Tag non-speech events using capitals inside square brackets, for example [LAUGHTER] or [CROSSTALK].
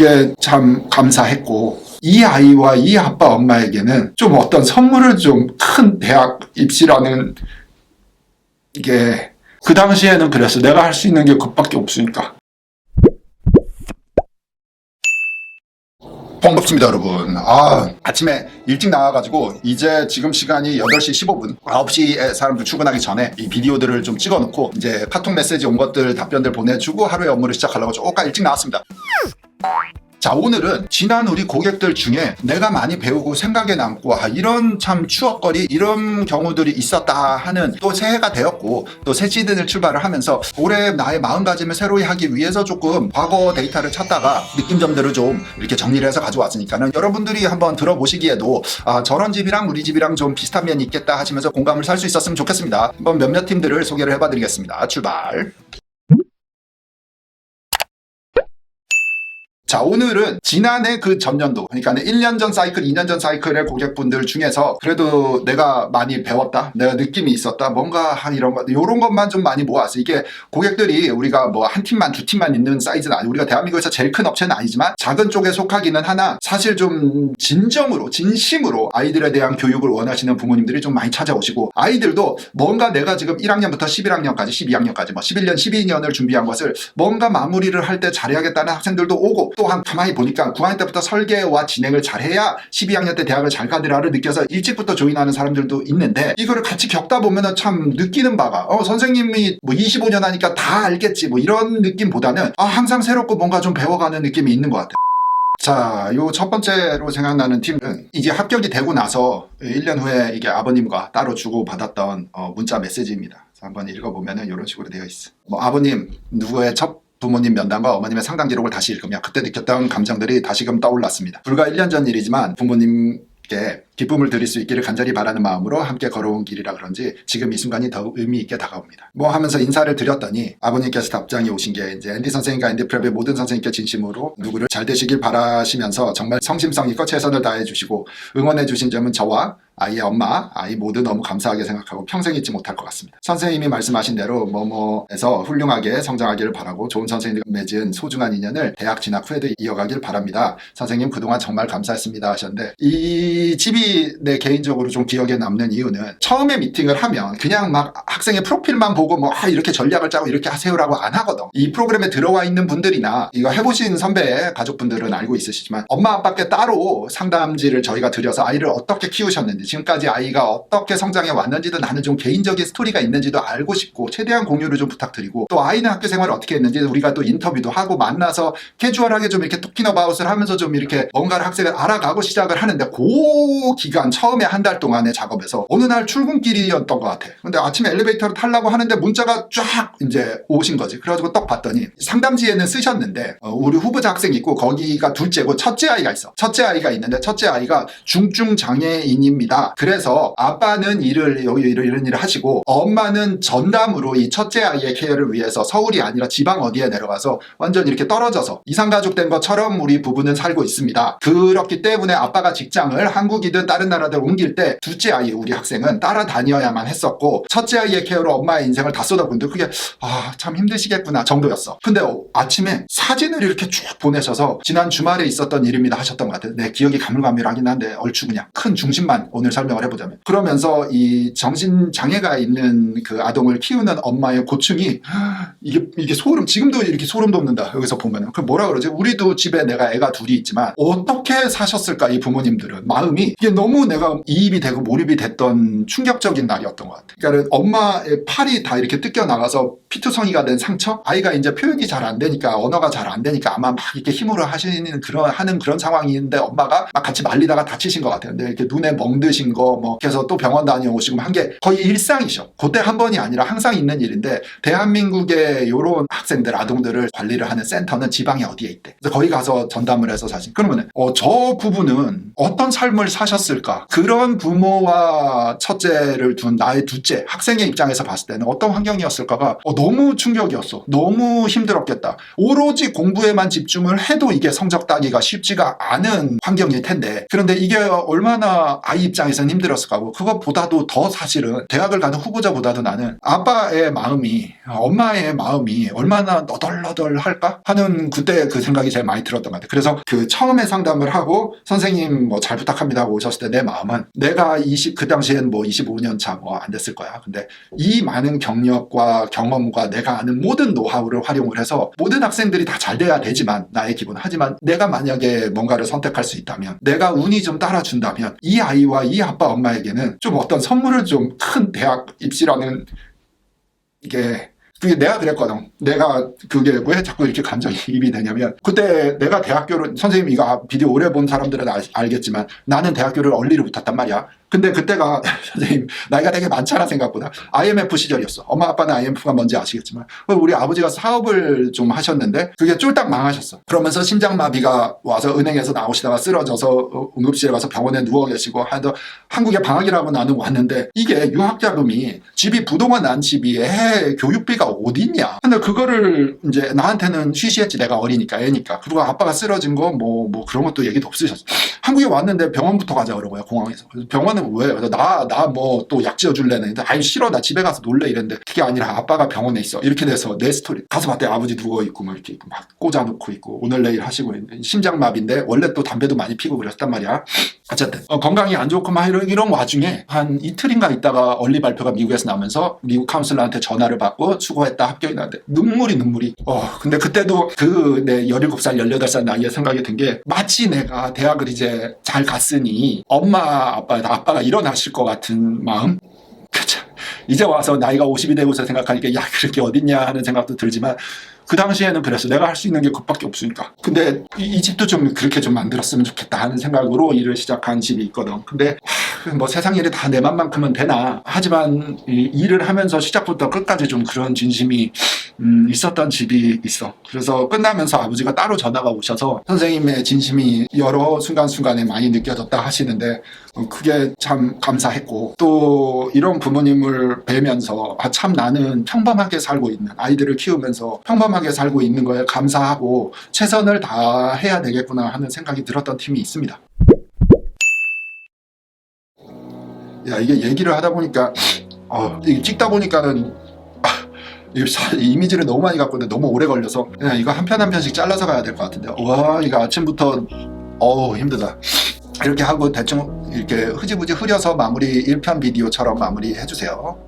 그게 참 감사했고 이 아이와 이 아빠 엄마에게는 좀 어떤 선물을 좀 큰 대학 입시라는 이게 그 당시에는 그랬어. 내가 할 수 있는 게 그것밖에 없으니까. 반갑습니다, 여러분. 아, 아침에 일찍 나와가지고, 이제 지금 시간이 8시 15분, 9시에 사람들 출근하기 전에 이 비디오들을 좀 찍어놓고, 이제 카톡 메시지 온 것들 답변들 보내주고, 하루의 업무를 시작하려고 조금 일찍 나왔습니다. 자, 오늘은 지난 우리 고객들 중에 내가 많이 배우고 생각에 남고, 아, 이런 참 추억거리, 이런 경우들이 있었다 하는 또 새해가 되었고, 또 새 시즌을 출발을 하면서 올해 나의 마음가짐을 새로이 하기 위해서 조금 과거 데이터를 찾다가 느낌점들을 좀 이렇게 정리를 해서 가져왔으니까는 여러분들이 한번 들어보시기에도 아, 저런 집이랑 우리 집이랑 좀 비슷한 면이 있겠다 하시면서 공감을 살 수 있었으면 좋겠습니다. 한번 몇몇 팀들을 소개를 해봐드리겠습니다. 출발. 자, 오늘은 지난해 그 전년도, 그러니까 1년 전 사이클, 2년 전 사이클의 고객분들 중에서 그래도 내가 많이 배웠다, 내가 느낌이 있었다, 뭔가 한 이런 것, 이런 것만 좀 많이 모았어. 이게 고객들이 우리가 뭐 한 팀만, 두 팀만 있는 사이즈는 아니고, 우리가 대한민국에서 제일 큰 업체는 아니지만 작은 쪽에 속하기는 하나, 사실 좀 진정으로, 진심으로 아이들에 대한 교육을 원하시는 부모님들이 좀 많이 찾아오시고, 아이들도 뭔가 내가 지금 1학년부터 11학년까지, 12학년까지, 뭐 11년, 12년을 준비한 것을 뭔가 마무리를 할 때 잘해야겠다는 학생들도 오고, 또한 가만히 보니까 9학년 때부터 설계와 진행을 잘해야 12학년 때 대학을 잘 가더라를 느껴서 일찍부터 조인하는 사람들도 있는데 이거를 같이 겪다 보면은 참 느끼는 바가 어 선생님이 뭐 25년 하니까 다 알겠지 뭐 이런 느낌보다는 아 항상 새롭고 뭔가 좀 배워가는 느낌이 있는 것 같아요. 자, 요 첫 번째로 생각나는 팀은 이제 합격이 되고 나서 1년 후에 이게 아버님과 따로 주고 받았던 어, 문자 메시지입니다. 한번 읽어보면은 이런 식으로 되어 있어. 뭐 아버님 누구의 첫 부모님 면담과 어머님의 상담 기록을 다시 읽으며 그때 느꼈던 감정들이 다시금 떠올랐습니다. 불과 1년 전 일이지만 부모님께 기쁨을 드릴 수 있기를 간절히 바라는 마음으로 함께 걸어온 길이라 그런지 지금 이 순간이 더욱 의미 있게 다가옵니다. 뭐 하면서 인사를 드렸더니 아버님께서 답장이 오신 게 이제 앤디 선생님과 앤디 프랩의 모든 선생님께 진심으로 누구를 잘 되시길 바라시면서 정말 성심성의껏 최선을 다해 주시고 응원해 주신 점은 저와 아이의 엄마, 아이 모두 너무 감사하게 생각하고 평생 잊지 못할 것 같습니다. 선생님이 말씀하신 대로 뭐뭐에서 훌륭하게 성장하기를 바라고 좋은 선생님과 맺은 소중한 인연을 대학 진학 후에도 이어가길 바랍니다. 선생님 그동안 정말 감사했습니다 하셨는데 이 집이 내 개인적으로 좀 기억에 남는 이유는 처음에 미팅을 하면 그냥 막 학생의 프로필만 보고 뭐 아, 이렇게 전략을 짜고 이렇게 하세요라고 안 하거든. 이 프로그램에 들어와 있는 분들이나 이거 해보신 선배 가족분들은 알고 있으시지만 엄마 아빠께 따로 상담지를 저희가 드려서 아이를 어떻게 키우셨는지 지금까지 아이가 어떻게 성장해 왔는지도 나는 좀 개인적인 스토리가 있는지도 알고 싶고 최대한 공유를 좀 부탁드리고 또 아이는 학교 생활을 어떻게 했는지 우리가 또 인터뷰도 하고 만나서 캐주얼하게 좀 이렇게 토킹 어바웃을 하면서 좀 이렇게 뭔가를 학생을 알아가고 시작을 하는데 그 기간 처음에 한 달 동안의 작업에서 어느 날 출근길이었던 것 같아. 근데 아침에 엘리베이터를 타려고 하는데 문자가 쫙 이제 오신 거지. 그래가지고 딱 봤더니 상담지에는 쓰셨는데 어, 우리 후보자 학생이 있고 거기가 둘째고 첫째 아이가 있어. 첫째 아이가 있는데 첫째 아이가 중증 장애인입니다. 그래서 아빠는 일을 여기 이런 이런 일을 하시고 엄마는 전담으로 이 첫째 아이의 케어를 위해서 서울이 아니라 지방 어디에 내려가서 완전 이렇게 떨어져서 이상가족 된 것처럼 우리 부부는 살고 있습니다. 그렇기 때문에 아빠가 직장을 한국이든 다른 나라들 옮길 때 둘째 아이 우리 학생은 따라다녀야만 했었고 첫째 아이의 케어로 엄마의 인생을 다 쏟아붓는데 그게 아 참 힘드시겠구나 정도였어. 근데 어, 아침에 사진을 이렇게 쭉 보내셔서 지난 주말에 있었던 일입니다 하셨던 것 같아요. 내 기억이 가물가물하긴 한데 얼추 그냥 큰 중심만 오늘 설명을 해보자면 그러면서 이 정신 장애가 있는 그 아동을 키우는 엄마의 고충이 이게 이게 소름 지금도 이렇게 소름 돋는다 여기서 보면은 그 뭐라 그러지 우리도 집에 내가 애가 둘이 있지만 어떻게 사셨을까 이 부모님들은 마음이 이게 너무 내가 이입이 되고 몰입이 됐던 충격적인 날이었던 것 같아. 그러니까 엄마의 팔이 다 이렇게 뜯겨 나가서 피투성이가 된 상처 아이가 이제 표현이 잘 안 되니까 언어가 잘 안 되니까 아마 막 이렇게 힘으로 하시는 그런 하는 그런 상황인데 엄마가 막 같이 말리다가 다치신 것 같아요. 근데 이렇게 눈에 멍드신 거뭐 그래서 또 병원 다녀오시고 한 게 거의 일상이셔. 그때 한 번이 아니라 항상 있는 일인데 대한민국의 요런 학생들 아동들을 관리를 하는 센터는 지방에 어디에 있대. 그래서 거기 가서 전담을 해서 사실 그러면은 어, 저 부부는 어떤 삶을 아니 었을까? 그런 부모와 첫째를 둔 나의 둘째 학생의 입장에서 봤을 때는 어떤 환경이었을까가 어, 너무 충격이었어. 너무 힘들었겠다. 오로지 공부에만 집중을 해도 이게 성적 따기가 쉽지가 않은 환경일 텐데 그런데 이게 얼마나 아이 입장에서는 힘들었을까고 그것보다도 더 사실은 대학을 가는 후보자보다도 나는 아빠의 마음이 엄마의 마음이 얼마나 너덜너덜할까 하는 그때 그 생각이 제일 많이 들었던 것 같아요. 그래서 그 처음에 상담을 하고 선생님 뭐 잘 부탁합니다 하고 오 셨을 때 내 마음은 내가 20 그 당시엔 뭐 25년 차 뭐 안 됐을 거야. 근데 이 많은 경력과 경험과 내가 아는 모든 노하우를 활용을 해서 모든 학생들이 다 잘 돼야 되지만 나의 기분 하지만 내가 만약에 뭔가를 선택할 수 있다면 내가 운이 좀 따라준다면 이 아이와 이 아빠 엄마에게는 좀 어떤 선물을 좀 큰 대학 입시라는 이게 그게 내가 그랬거든. 내가 그게 왜 자꾸 이렇게 감정이입이 [LAUGHS] 되냐면 그때 내가 대학교를 선생님 이거 비디오 오래 본 사람들은 알, 알겠지만 나는 대학교를 얼리를 붙었단 말이야. 근데 그때가 [LAUGHS] 선생님 나이가 되게 많잖아 생각보다 IMF 시절이었어. 엄마 아빠는 IMF가 뭔지 아시겠지만 우리 아버지가 사업을 좀 하셨는데 그게 쫄딱 망하셨어. 그러면서 심장마비가 와서 은행에서 나오시다가 쓰러져서 어, 응급실에 가서 병원에 누워 계시고 하도 한국에 방학이라고 나는 왔는데 이게 유학자금이 집이 부동산 난 집이 애 교육비가 어딨냐. 근데 그거를 이제 나한테는 쉬쉬했지 내가 어리니까 애니까. 그리고 아빠가 쓰러진 거 뭐뭐 그런 것도 얘기도 없으셨어. 한국에 왔는데 병원부터 가자 그러고요 공항에서. 그래서 병원은 왜? 나 나 뭐 또 약 지어줄래는 아유 싫어. 나 집에 가서 놀래. 이랬는데 그게 아니라 아빠가 병원에 있어. 이렇게 돼서 내 스토리. 가서 봤더니 아버지 누워 있고 막 이렇게 막 꽂아놓고 있고 오늘 내일 하시고 있는 심장마비인데 원래 또 담배도 많이 피고 그랬단 말이야. 어쨌든. 어, 건강이 안 좋고 막 이런, 이런 와중에 한 이틀인가 있다가 얼리 발표가 미국에서 나면서 미국 카운슬러한테 전화를 받고 수고했다 합격이 나는데 눈물이 눈물이. 어 근데 그때도 그내 17살 18살 나이에 생각이 든 게 마치 내가 대학을 이제 잘 갔으니 엄마 아빠 아빠가 일어나실 것 같은 마음? 그쵸. 이제 와서 나이가 50이 되고서 생각하니까 야 그렇게 어딨냐 하는 생각도 들지만 그 당시에는 그랬어. 내가 할 수 있는 게 그밖에 없으니까. 근데 이, 이 집도 좀 그렇게 좀 만들었으면 좋겠다 하는 생각으로 일을 시작한 집이 있거든. 근데 하, 뭐 세상 일이 다 내 맘만큼은 되나. 하지만 이 일을 하면서 시작부터 끝까지 좀 그런 진심이 음, 있었던 집이 있어. 그래서 끝나면서 아버지가 따로 전화가 오셔서 선생님의 진심이 여러 순간순간에 많이 느껴졌다 하시는데 어, 그게 참 감사했고 또 이런 부모님을 뵈면서 아, 참 나는 평범하게 살고 있는 아이들을 키우면서 평범하게 살고 있는 거에 감사하고 최선을 다해야 되겠구나 하는 생각이 들었던 팀이 있습니다. 야 이게 얘기를 하다 보니까 어, 찍다 보니까는 이미지를 너무 많이 갖고 있는데 너무 오래 걸려서 그냥 이거 한 편 한 편씩 잘라서 가야 될 것 같은데 와 이거 아침부터 어우 힘들다. 이렇게 하고 대충 이렇게 흐지부지 흐려서 마무리 1편 비디오처럼 마무리 해주세요